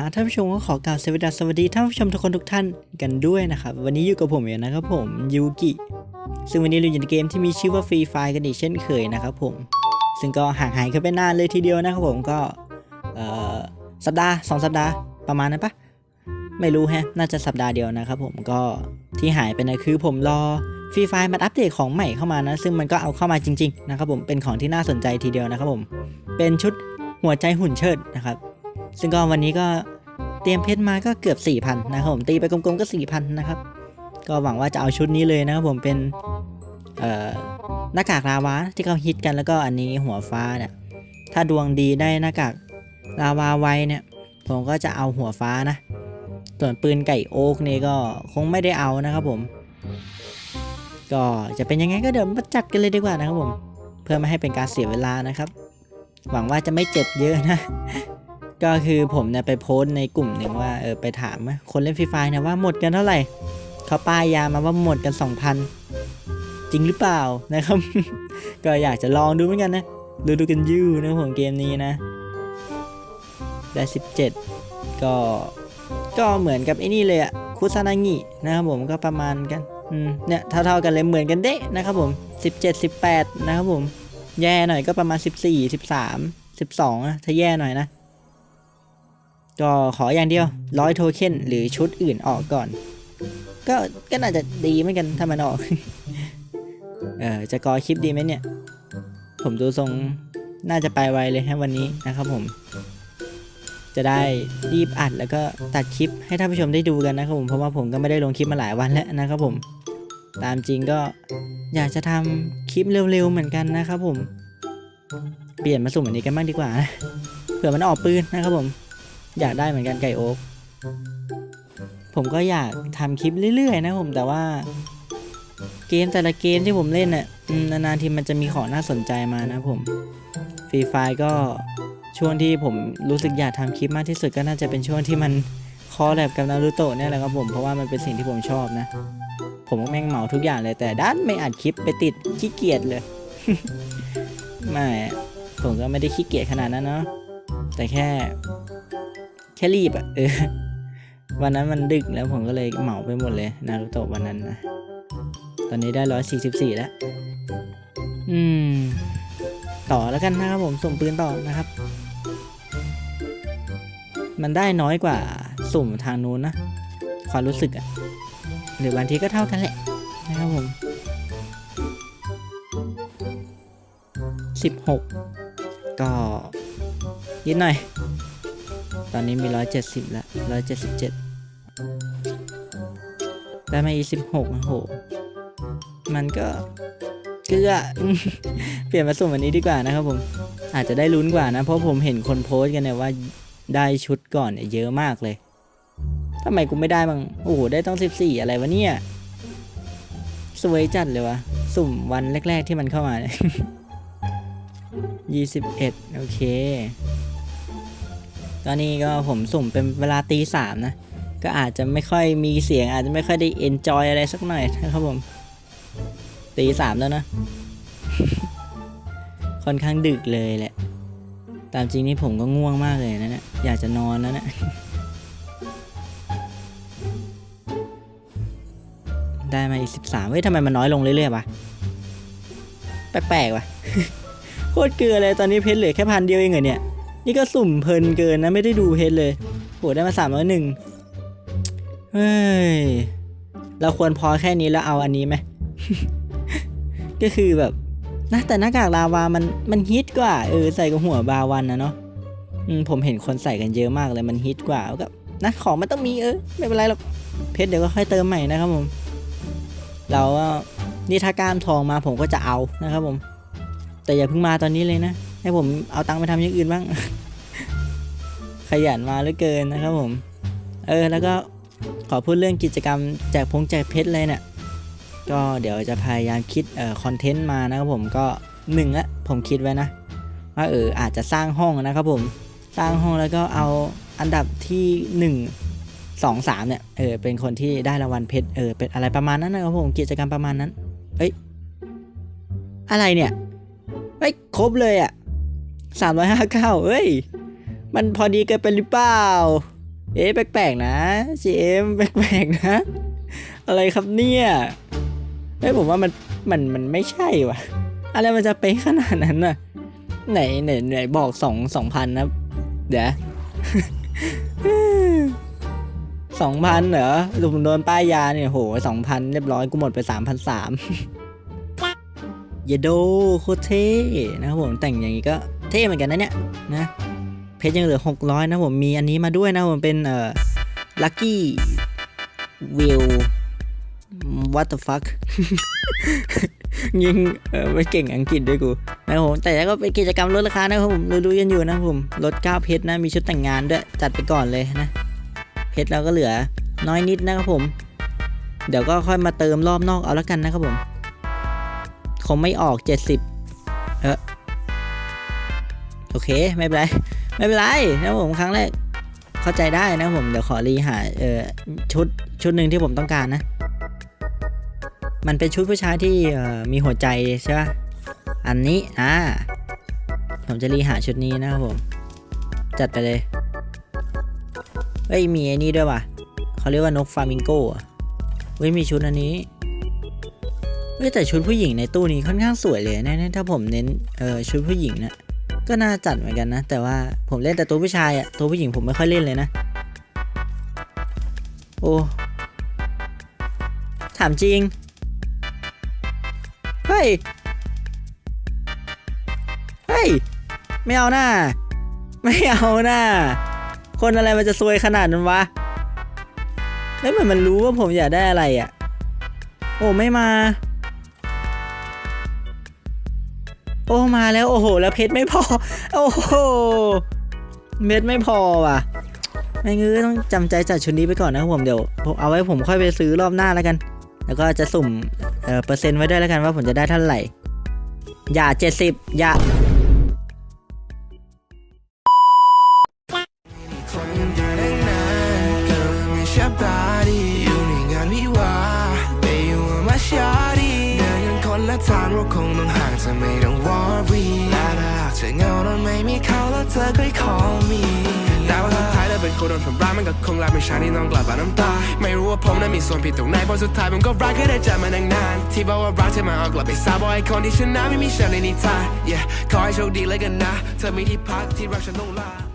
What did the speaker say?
ฮะท่านผู้ชมก็ขอกล่าวสวัสดีสวัสดีท่านผู้ชมทุกคนทุกท่านกันด้วยนะครับ วันนี้อยู่กับผมเองนะครับผมยูกิซึ่งวันนี้เราอยู่ในเกมที่มีชื่อว่าฟรีไฟกันอีกเช่นเคยนะครับผม ซึ่งก็ห่างหายกันไปนานเลยทีเดียวนะครับผมก็สัปดาห์สองสัปดาห์ประมาณนั้นปะไม่รู้ฮะน่าจะสัปดาห์เดียวนะครับผมก็ที่หายไปนะคือผมรอฟรีไฟมันอัปเดตของใหม่เข้ามานะ ซึ่งมันก็เอาเข้ามาจริง ๆ นะครับผมเป็นของที่น่าสนใจทีเดียวนะครับผม เป็นชุดหัวใจหุ่นเชิดนะครับ ซึ่งก็วันนี้ก็ เตรียมเพชรมาก็เกือบ 4,000 นะครับผมตีไปกลมๆก็ 4,000 นะครับ ก็หวังว่าจะเอาชุดนี้เลยนะครับผมเป็นเอ่อหน้ากากลาวาที่เขาฮิตกันแล้วก็อันนี้หัวฟ้าเนี่ยถ้าดวงดีได้หน้ากากลาวาไวเนี่ยผมก็จะเอาหัวฟ้านะ ส่วนปืนไก่โอ๊กนี่ก็คงไม่ได้เอานะครับผม ก็จะเป็นยังไงก็เดี๋ยวมาจัดกันเลยดีกว่านะครับผม เพื่อไม่ให้เป็นการเสียเวลานะครับ หวังว่าจะไม่เจ็บเยอะนะ ก็คือผมเนี่ยไปโพสในกลุ่มหนึ่งว่าเออไปถามคนเล่นฟรีไฟเนี่ยว่าหมดกันเท่าไหร่เขาป้ายยามาว่าหมดกัน 2,000 จริงหรือเปล่านะครับ ก็อยากจะลองดูเหมือนกันนะดูดูกันยูนะผมเกมนี้นะ ได้ 17 ก็ก็เหมือนกับไอ้นี่เลยอะคุซานางินะครับผมก็ประมาณกันอืมเนี่ยเท่าๆกันเลยเหมือนกันเด้นะครับผม 17 18 นะครับผม แย่หน่อยก็ประมาณ 14 13 12อะถ้าแย่หน่อยนะ ก็ขออย่างเดียวร้อยโทเค็นหรือชุดอื่นออกก่อน ก็ก็น่าจะดีเหมือนกันถ้ามันออก เออจะกอคลิปดีไหมเนี่ย ผมดูทรงน่าจะไปไวเลยฮะวันนี้นะครับผม จะได้รีบอัดแล้วก็ตัดคลิปให้ท่านผู้ชมได้ดูกันนะครับผมเพราะว่าผมก็ไม่ได้ลงคลิปมาหลายวันแล้วนะครับผม ตามจริงก็อยากจะทำคลิปเร็วๆเหมือนกันนะครับผม เปลี่ยนมาสุ่มอันนี้กันบ้างดีกว่านะเผื่อมันออกปืนนะครับผม อยากได้เหมือนกันไก่โอ๊กผมก็อยากทำคลิปเรื่อยๆ นะผมแต่ว่า เกมแต่ละเกมที่ผมเล่นน่ะนานๆทีมันจะมีของน่าสนใจมานะผมฟรีไฟก็ช่วงที่ผมรู้สึกอยากทำคลิปมากที่สุดก็น่าจะเป็นช่วงที่มันคอแลบกับนารูโตะเนี่ยแหละครับผมเพราะว่ามันเป็นสิ่งที่ผมชอบนะ ผมก็แม่งเหมาทุกอย่างเลยแต่ด้านไม่อัดคลิปไปติดขี้เกียจเลยไม่ผมก็ไม่ได้ขี้เกียจขนาดนั้นเนาะแต่แค่ ค่รีบอะเออวันนั้นมันดึกแล้วผมก็เลยเหมาไปหมดเลยนารูโตะวันนั้นนะตอนนี้ได้ร้อยสี่สิบสี่แล้ว อืม ต่อแล้วกันนะครับผมสุ่มปืนต่อนะครับ มันได้น้อยกว่าสุ่มทางนู้นนะความรู้สึกอะหรือบางทีก็เท่ากันแหละนะครับผมสิบหกก็นิดหน่อย ตอนนี้มีร้อยเจ็ดสิบแล้วร้อยเจ็ดสิบเจ็ดได้มาอีสิบหกโอ้โห มันก็เกลือ เปลี่ยนมาสุ่มอันนี้ดีกว่านะครับผม อาจจะได้ลุ้นกว่านะ เพราะผมเห็นคนโพสต์กันเนี่ยว่าได้ชุดก่อนเนี่ยเยอะมากเลยทำไมกูไม่ได้บ้าง โอ้โห ได้ต้องสิบสี่อะไรวะเนี่ย สวยจัดเลยวะ สุ่มวันแรก ๆที่มันเข้ามาเนี่ยยี่สิบเอ็ดโอเค ตอนนี้ก็ผมสุ่มเป็นเวลาตีสามนะ ก็อาจจะไม่ค่อยมีเสียง อาจจะไม่ค่อยได้เอนจอยอะไรสักหน่อยนะครับผมตีสามแล้วนะ ค่อนข้างดึกเลยแหละ ตามจริงนี่ผมก็ง่วงมากเลยนะเนี่ยอยากจะนอนแล้วนะได้มาอีกสิบสามเฮ้ยทำไมมันน้อยลงเรื่อยๆวะ แปลกๆวะโคตรเกลือเลยตอนนี้เพชรเหลือแค่พันเดียวเองเหรอเนี่ย นี่ก็สุ่มเพลินเกินนะไม่ได้ดูเพชรเลยโหได้มาสามร้อยหนึ่งเฮ้ย เราควรพอแค่นี้แล้วเอาอันนี้ไหม ก็คือแบบนะแต่หน้ากากลาวามันมันฮิตกว่า เออใส่กับหัวบาวันนะเนาะอืมผมเห็นคนใส่กันเยอะมากเลยมันฮิตกว่าก็นะของมันต้องมีเออ ไม่เป็นไรหรอกเพชรเดี๋ยวก็ค่อยเติมใหม่นะครับผม เราก็นี่ถ้ากล้ามทองมาผมก็จะเอานะครับผม แต่อย่าเพิ่งมาตอนนี้เลยนะ ให้ผมเอาตังค์ไปทำอย่างอื่นบ้าง ขยันมาเหลือเกินนะครับผม เออแล้วก็ขอพูดเรื่องกิจกรรมแจกพงแจกเพชรเลยเนี่ยก็เดี๋ยวจะพยายามคิดเอ่อคอนเทนต์มานะครับผมก็หนึ่งละผมคิดไว้นะว่าเอออาจจะสร้างห้องนะครับผมสร้างห้องแล้วก็เอาอันดับที่หนึ่งสองสามเนี่ยเออเป็นคนที่ได้รางวัลเพชรเออเป็นอะไรประมาณนั้นนะครับผมกิจกรรมประมาณนั้น เอ้ยอะไรเนี่ยเฮ้ยครบเลยอะ่ะ สามร้อยห้าเก้าเอ้ย มันพอดีเกินไปหรือเปล่า เอ๊ะแปลกๆนะเจมแปลกๆนะ อะไรครับเนี่ยเอ้ยผมว่ามันมันมันไม่ใช่ว่ะ อะไรมันจะเป๊ะขนาดนั้นน่ะ ไหนไหนไหนบอกสองสองพันนะ เดี๋ยวสองพันเหรอลุมโดนป้ายยาเนี่ยโหสองพันเรียบร้อยกูหมดไปสามพันสามเยโดโคเท่นะครับผมแต่งอย่างนี้ก็ เท่เหมือนกันนะเนี่ยนะเพชรยังเหลือ 600 นะผมมีอันนี้มาด้วยนะผมเป็นเอ่อลัคกี้วิว what the fuck ยิงไม่เก่งอังกฤษด้วยกูนะครับผมแต่ก็เป็นกิจกรรมลดราคานะครับผมรู้ๆกันอยู่นะผมลด9เพชรนะมีชุดแต่งงานด้วยจัดไปก่อนเลยนะ เพชรเราก็เหลือน้อยนิดนะครับผม เดี๋ยวก็ค่อยมาเติมรอบนอกเอาละกันนะครับผมคงไม่ออก 70 โอเคไม่เป็นไรไม่เป็นไรนะผมครั้งแรกเข้าใจได้นะผมเดี๋ยวขอรีหาเออชุดชุดหนึ่งที่ผมต้องการนะ มันเป็นชุดผู้ชายที่เออมีหัวใจใช่ป่ะอันนี้อ่าผมจะรีหาชุดนี้นะครับผม จัดไปเลยเฮ้ยมีไอ้นี่ด้วยว่ะเขาเรียกว่านกฟามิงโก้อะเฮ้ยมีชุดอันนี้เฮ้ยแต่ชุดผู้หญิงในตู้นี้ค่อนข้างสวยเลยนะเนี่ยถ้าผมเน้นเออชุดผู้หญิงเนี่ย ก็น่าจัดเหมือนกันนะ แต่ว่าผมเล่นแต่ตัวผู้ชายอะตัวผู้หญิงผมไม่ค่อยเล่นเลยนะ โอ้ถามจริงเฮ้ยเฮ้ยไม่เอาหน้า ไม่เอาหน้า คนอะไรมันจะซวยขนาดนั้นวะ แล้วเหมือนมันรู้ว่าผมอยากได้อะไรอะ่ะ โอ้ไม่มา โอ้มาแล้วโอ้โห แล้วเพชรไม่พอ โอ้โหเพชรไม่พอว่ะไม่งื้อต้องจำใจจัดชุดนี้ไปก่อนนะครับผมเดี๋ยวผมเอาไว้ผมค่อยไปซื้อรอบหน้าแล้วกัน แล้วก็จะสุ่มเอ่อเปอร์เซ็นต์ไว้ด้วยแล้วกันว่าผมจะได้เท่าไหร่ อย่าเจ็ดสิบอย่าคนเดินตั้งนานก็ไม่ใช่บาดีอยู่ในงานวิวาห์แต่อยู่มาชาดีเดินกันคนละทางเราคงต้องห่างจะไม่ ธอเหงาแล้วไม่มีเขาแล้วเธอก็ขอมีแต่ว่าสุดท้ายเธอเป็นคนโดนทำร้ายมันก็คงลาเป็นช้าที่น้องกลับมานน้ำตา ไม่รู้ว่าผมนั้นมีส่วนผิดตรงไหนเพราะสุดท้ายผมก็รักแค่ได้เจอมันนานๆที่บอกว่ารักเธอมาเอากลับไปซาบอกไอ้คนที่ชนะไม่มีฉันในนิทาน yeah ขอให้โชคดีเลยกันนะ เธอมีที่พักที่รักฉันต้องลา